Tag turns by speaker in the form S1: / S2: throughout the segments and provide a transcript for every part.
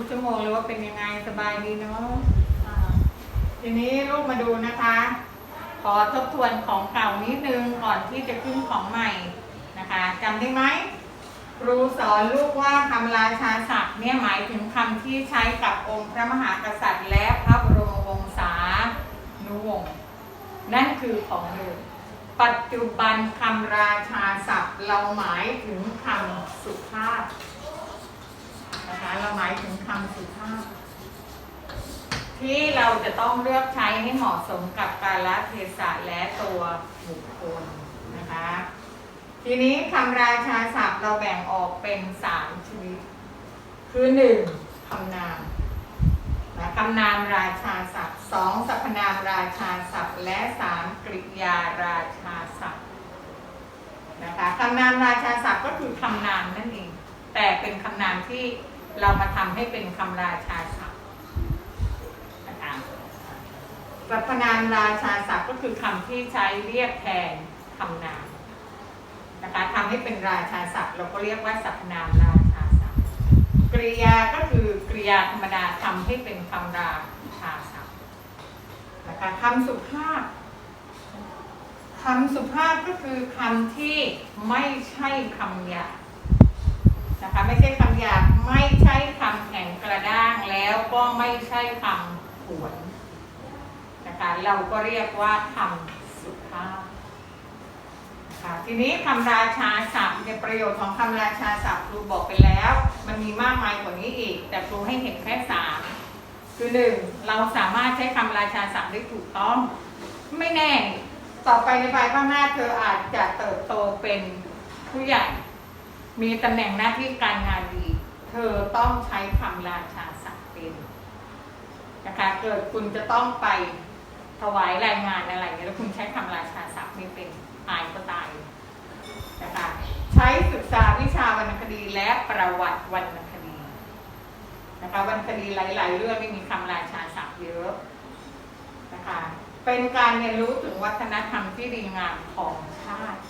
S1: ทุกชั่วโมงเลยว่าเป็นยังไงสบายดีเนาะอ่าทีนี้ลูกมาดูนะคะ ขอทบทวนของเก่านิดนึงก่อนที่จะขึ้นของใหม่นะคะจำได้ไหมครูสอนลูกว่าคำราชาศัพท์เนี่ยหมายถึงคำที่ใช้กับองค์พระมหากษัตริย์ และพระบรมวงศานุวงศ์นั่นคือของเดิมปัจจุบันคำราชาศัพท์เราหมายถึงคำสุภาพ นะคะ เราหมายถึงคำสุภาพ ที่เราจะต้องเลือกใช้ให้เหมาะสมกับกาลเทศะและตัวบุคคลนะคะ ทีนี้คำราชาศัพท์เราแบ่งออกเป็นสามชนิด คือหนึ่งคำนามนะคำนามราชาศัพท์สองสรรพนามราชาศัพท์ และสามกริยาราชาศัพท์นะคะคำนามราชาศัพท์ก็คือคำนามนั่นเอง แต่เป็นคำนามที่ เรามาทำให้เป็นคำราชาศัพท์นะคะสรรพนามราชาศัพท์ก็คือคำที่ใช้เรียกแทนคำนามนะคะทำให้เป็นราชาศัพท์เราก็เรียกว่าสรรพนามราชาศัพท์กริยาก็คือกริยาธรรมดาทำให้เป็นคำราชาศัพท์นะคะคำสุภาพคำสุภาพก็คือคำที่ไม่ใช่คำหยาบ นะคะ ไม่ใช่คำหยาบไม่ใช่คำแข็งกระด้างแล้วก็ไม่ใช่คำผวนนะคะเราก็เรียกว่าคำสุภาพนะคะทีนี้คำราชาศัพท์ในประโยชน์ของคำราชาศัพท์ครูบอกไปแล้ว มันมีมากมายกว่านี้อีก แต่ครูให้เห็นแค่สามคือหนึ่งเราสามารถใช้คำราชาศัพท์ได้ถูกต้อง ไม่แน่ ต่อไปในภายภาคหน้าเธออาจจะเติบโตเป็นผู้ใหญ่ มีตำแหน่งหน้าที่การงานดี เธอต้องใช้คำราชาศัพท์เป็นนะคะ เกิดคุณจะต้องไปถวายรายงานอะไรเนี่ยแล้วคุณใช้คำราชาศัพท์ไม่เป็นตายก็ตายนะคะใช้ศึกษาวิชาวรรณคดีและประวัติวรรณคดีนะคะวรรณคดีหลาย ๆ เรื่องไม่มีคำราชาศัพท์เยอะนะคะเป็นการเรียนรู้ถึงวัฒนธรรมที่ดีงามของชาติ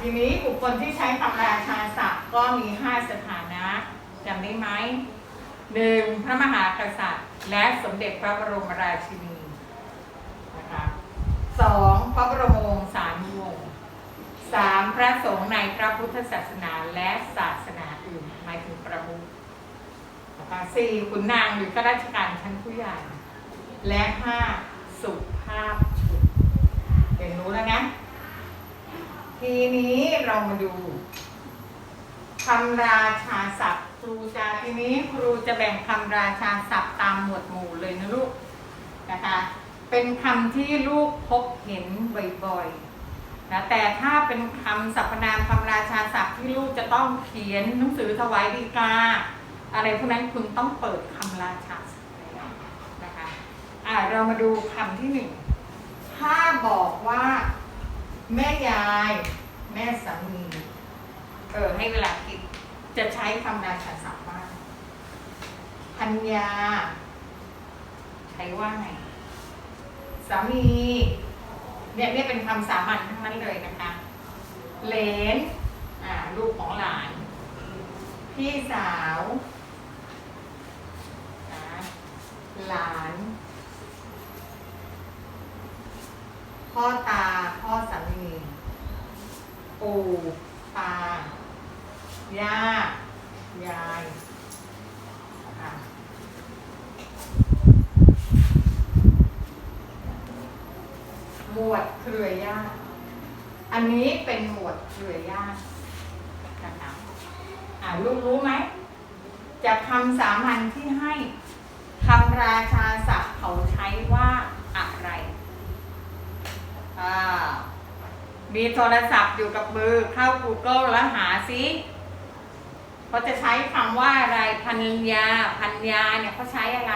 S1: ทีนี้บุคคลที่ใช้คำราชาศัพท์ก็มี 5 สถานะจำได้ไหมหนึ่งพระมหากษัตริย์ และสมเด็จพระบรมราชินีนะคะสองพระบรมวงศานุวงศ์สามพระสงฆ์ในพระพุทธศาสนาและศาสนาอื่นหมายถึงประมุขนะคะสี่ขุนนางหรือข้าราชการชั้นผู้ใหญ่ และห้าสุภาพชนเรียนรู้แล้วนะ ทีนี้เรามาดูคำราชาศัพท์ครูจะทีนี้ครูจะแบ่งคำราชาศัพท์ตามหมวดหมู่เลยนะลูกนะคะ เป็นคำที่ลูกพบเห็นบ่อยๆนะแต่ถ้าเป็นคำสรรพนามคำราชาศัพท์ที่ลูกจะต้องเขียนหนังสือถวายดีกาอะไรพวกนั้นคุณต้องเปิดคำราชาศัพท์แล้วนะคะอ่าเรามาดูคำที่หนึ่งถ้าบอกว่า แม่ยาย แม่สามีเออ ให้เวลาคิด จะใช้คำราชาศัพท์ว่าพัญญา ใช้ว่าไงสามี เนี่ยเนี่ยเป็นคำสามัญทั้งนั้นเลยนะคะ เลนอ่าลูกของหลาน พี่สาวนะหลาน พ่อตา พ่อสามีปู่ตา ย่า ยายหมวดเครือญาติอันนี้เป็นหมวดเครือญาตินะคะอ่าลูกรู้ไหมจากคำสามัญที่ให้คำราชาศัพท์เขาใช้ว่าอะไร มีโทรศัพท์อยู่กับมือเข้า Google แล้วหาซิเขาจะใช้คำว่าอะไรพันยาพันยาเนี่ยเขาใช้อะไร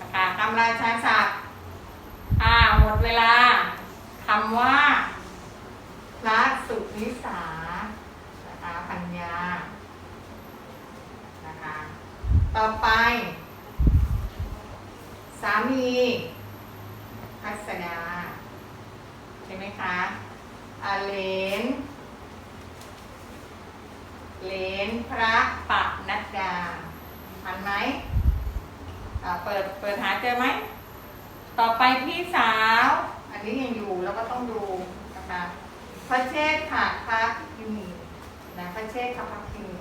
S1: นะคะคำราชาศัพท์อ่าหมดเวลาคำว่าพระสุนิสานะคะพันยานะคะต่อไป สามีพัสดา ช่ไหมคะอาเลนเลนพระปะนัดดาทันไหมเปิดเปิดหาเจอไหม ต่อไปพี่สาว อันนี้ยังอยู่แล้วก็ต้องดูนะคะพระเชษฐ์ค่ะพระคินีนะพระเชษฐ์ค่ะพระคินี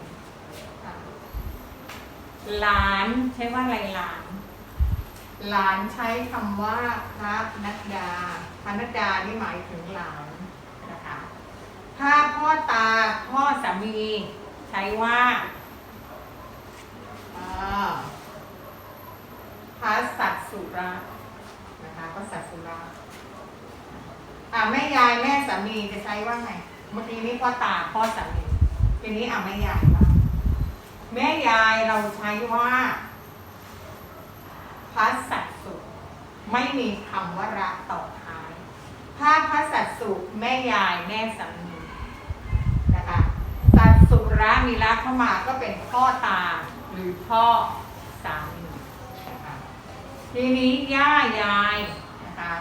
S1: หลานใช้ว่าอะไรหลาน หลานใช้คำว่าพระนัดดาพระนัดดานี่หมายถึงหลานนะคะ ถ้าพ่อตาพ่อสามีใช้ว่าอ่าพระสัตสุระนะคะพระสัตสุระอ่าแม่ยายแม่สามีจะใช้ว่าไงเมื่อกี้นี้พ่อตาพ่อสามีทีนี้อ่าแม่ยายบ้างแม่ยายเราใช้ว่า พระสัตสุไม่มีคำว่าระต่อท้ายถ้าพระสัตสุแม่ยายแม่สามีนะคะสัตสุระมีระเข้ามาก็เป็นพ่อตาหรือพ่อสามีนะคะทีนี้ย่ายายนะคะ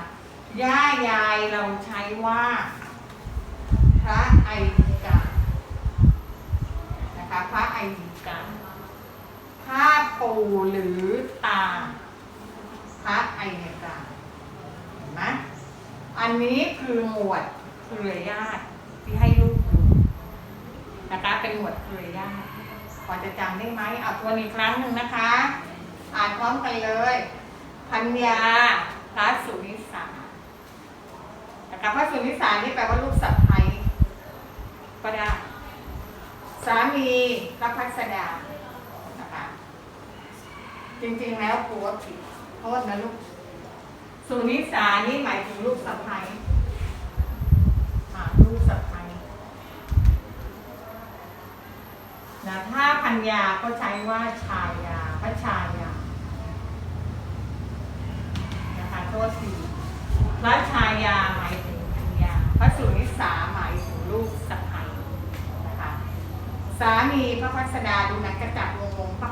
S1: ย่ายายเราใช้ว่า พระไอดิกานะคะพระไอดิกาถ้าปู่หรือตา ไอดิกาเห็นไหมอันนี้คือหมวดเครือญาติที่ให้ลูกดูนะคะเป็นหมวดเครือญาติพอจะจำได้ไหมเอาทวนอีกครั้งหนึ่งนะคะ อ่านพร้อมกันเลยพัญญาพระสุนิสานะคะพระสุนิสานี่แปลว่าลูกสะใภ้ก็ได้สามีพระพัสดานะคะจริงๆแล้วครูว่าผิดโทษนะลูก สุนิสานี่หมายถึงลูกสะใภ้อ่าลูกสะใภ้นะถ้าพัญญาก็ใช้ว่าชายาพระชายา นะคะโทษทีพระชายาหมายถึงพัญญา พระสุนิสาหมายถึงลูกสะใภ้นะคะ สามีพระพัสดาดูหนังกระจับงงๆปะ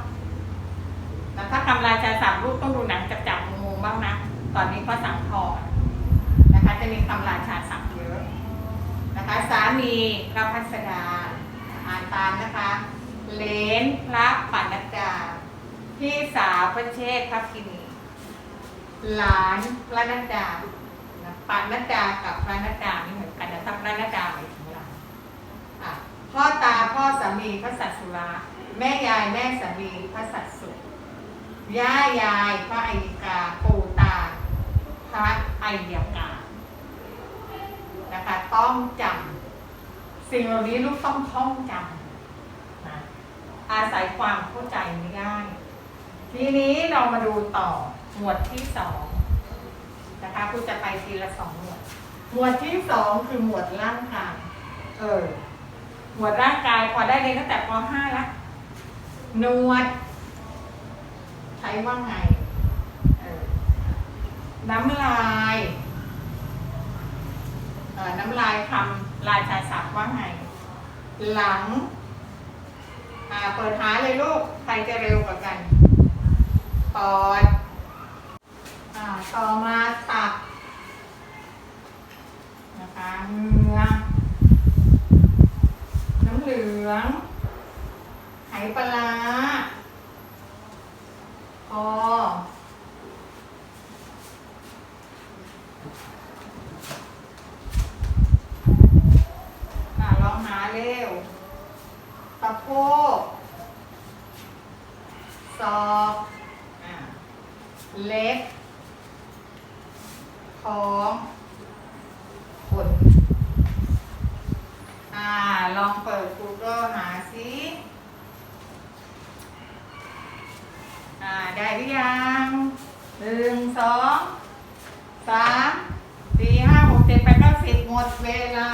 S1: แล้วถ้าคำราชาสามรูปต้องดูหนังกระจับงงๆบ้างนะ ตอนนี้พระสังทองนะคะจะมีคำราชาศัพท์เยอะนะคะสามีพระพัสดาอ่านตามนะคะเลนพระปัณดาพี่สาวพระเชษฐพระคินีหลานพระนัดดาปัณดากับพระนัดดาไม่เหมือนกันนะถ้าพระนัดดาหมายถึงหลานอะพ่อตาพ่อสามีพระสัตสุราแม่ยายแม่สามีพระสัตสุย่ายายพระไอิกาปู่ตาพ ระไอยการนะคะต้องจำสิ่งเหล่านี้ลูกต้องท่องจำนะอาศัยความเข้าใจไม่ได้ ทีนี้เรามาดูต่อหมวดที่สองนะคะคุณจะไปทีละสองหมวด หมวดที่สองคือหมวดร่างกายเออหมวดร่างกายพอได้เลยตั้งแต่ป .5 แล้วหนวด ใช้ว่าไง น้ำลายน้ำลายคำลายชาศัพท์ว่าไง หลังเปิดหาเลยลูก ใครจะเร็วกว่ากัน ปอดอต่อมาตับ นะคะเหงือน้ำเหลืองไหปลาร้าคออะลองหาเร็วสะโพกศอกอะ เล็บท้องขนอ่า ลองเปิด Google หาสิอ่า ได้หรือยังหนึ่งสองสามสี่ห้าหกเจ็ดแปดเก้าสิบหมดเวลา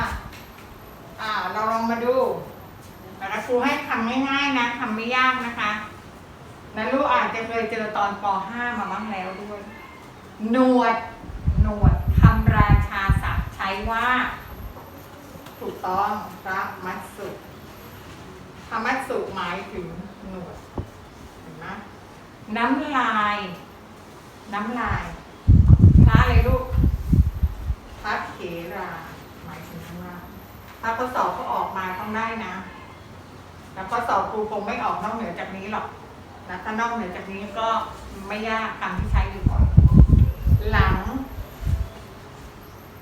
S1: อ่า เราลองมาดูนะคะครูให้คำง่ายๆนะคำไม่ยากนะคะนะลูก เคยเจอตอนป .5 มาบ้างแล้วด้วย หนวด หนวดคำราชาศัพท์ใช้ว่า ถูกต้องพระมัตสุพระมัตสุหมายถึงหนวดเห็นไหมน้ำลาย น้ำลายพระอะไรลูกพระเถรา หมายถึงน้ำลายถ้าข้อสอบก็ออกมาต้องได้นะ แล้วก็สอบครูคงไม่ออกนอกเหนือจากนี้หรอก นะถ้านอกเหนือจากนี้ก็ไม่ยากคำที่ใช้อยู่บ่อยหลัง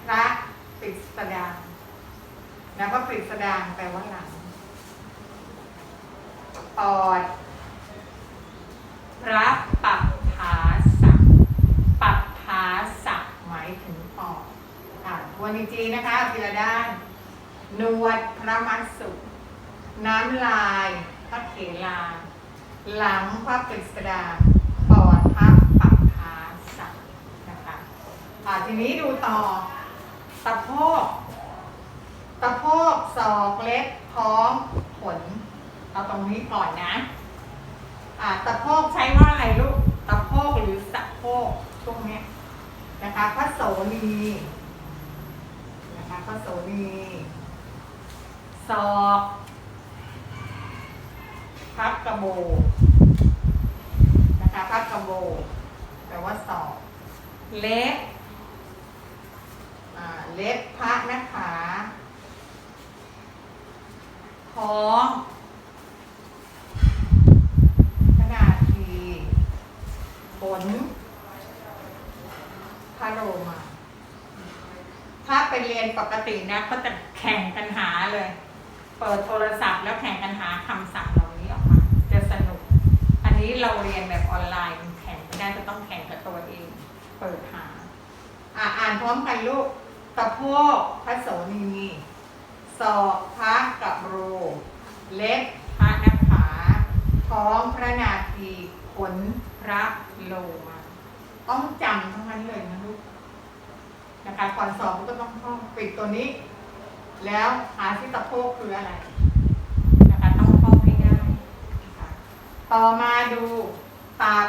S1: พระปริสดางแล้วก็ปริสดางแปลว่าหลังปอดพระปัปภาสักปัปภาสักหมายถึงปอดอ่านวนอีกทีนะคะทีละด้าน นวดพระมัสสุ น้ำลายพระเขลา หลังพระปริสดางปอดพระปัปภาสักนะคะอ่าทีนี้ดูต่อตะโพกตะโพกศอกเล็บท้องขนเอาตรงนี้ก่อนนะอ่าตะโพกใช้ว่าอะไรลูกตะโพกหรือสะโพกช่วงนี้นะคะพระโสนีนะคะพระโสนีศอก พับกระโบนะคะพับกระโบแปลว่าศอกเล็บเล็บพระนะคะท้องขนาดทีขนพระโลมาถ้าไปเรียนปกตินะก็จะแข่งกันหาเลย เปิดโทรศัพท์แล้วแข่งกันหาคำศัพท์เหล่านี้ออกมา จะสนุก อั นี้เราเรียนแบบออนไลน์มันแข่งไม่ได้จะต้องแข่งกับตัวเอง เปิดหา อ่าอ่านพร้อมกันลูกตะโพกพระโสนีศอกพระกับโร เล็บพระนักขาท้องพระนาทีขนพระโลมา ต้องจำทั้งนั้นเลยนะลูกนะคะก่อนสอบก็ต้องท่องปิดตัวนี้ แล้วหาที่ตะโพกคืออะไร นะคะต้องท่องให้ได้นะคะ ต่อมาดูตับ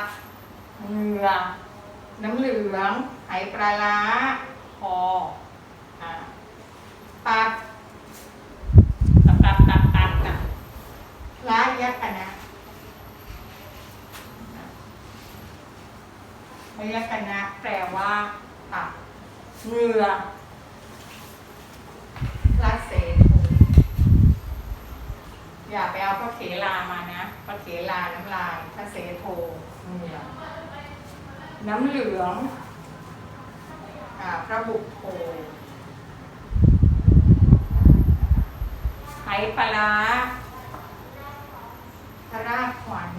S1: เหงื่อน้ำเหลืองไหปลาร้าคออ่าตับตับตับตับตับตับพระยักนะพระยักนะแปลว่าตับเหงื่อพระเสถูอย่าไปเอาพระเขลามานะ ระเขลาน้ำลายพระเสโทเหงื่อน้ำเหลืองอพระบุตรโทไหปลาร้าพระราชขวัญ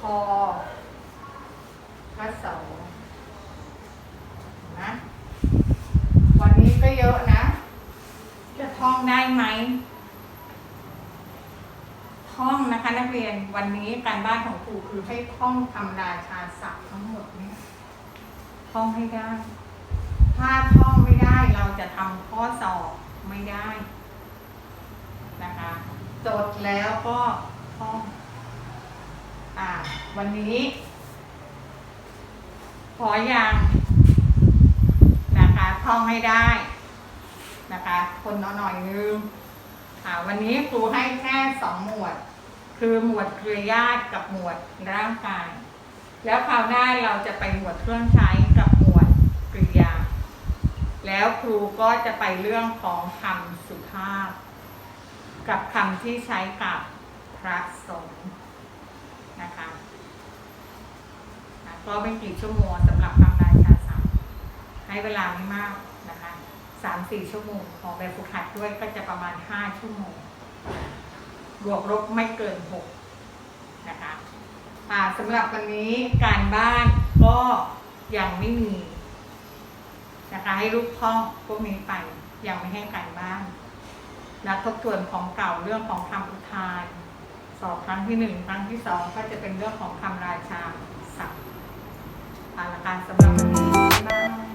S1: คอพระเสานะ วันนี้ก็เยอะนะ จะท่องได้ไหม ท่องนะคะนักเรียน วันนี้การบ้านของครูคือให้ท่องคำราชาศัพท์ทั้งหมดเนี่ยท่องให้ได้ ถ้าท่องไม่ได้เราจะทำข้อสอบไม่ได้นะคะจดแล้วก็ท่องอ่าวันนี้ ขออย่างนะคะท่องให้ได้นะคะ คนน่อยนึงอ่าวันนี้ครูให้แค่สองหมวด คือหมวดเครือญาติกับหมวดร่างกาย แล้วคราวหน้าเราจะไปหมวดเครื่องใช้กับหมวดกริยา แล้วครูก็จะไปเรื่องของคำสุภาพ กับคำที่ใช้กับพระสงฆ์นะคะอะก็ไม่กี่ชั่วโมงสำหรับคำราชาศัพท์ให้เวลาไม่มากนะคะสามสี่ชั่วโมง ของแบบฝึกหัดด้วยก็จะประมาณห้าชั่วโมง บวกลบไม่เกินหกนะคะสำหรับวันนี้การบ้านก็ยังไม่มีนะคะให้ลูกท่องพวกนี้ไปยังไม่ให้การบ้านนักทบทวนของเก่าเรื่องของคำอุทาน สอบครั้งที่หนึ่งครั้งที่สองก็จะเป็นเรื่องของคำราชาศัพท์อาละการสำหรับวันนี้บ๊ายบาย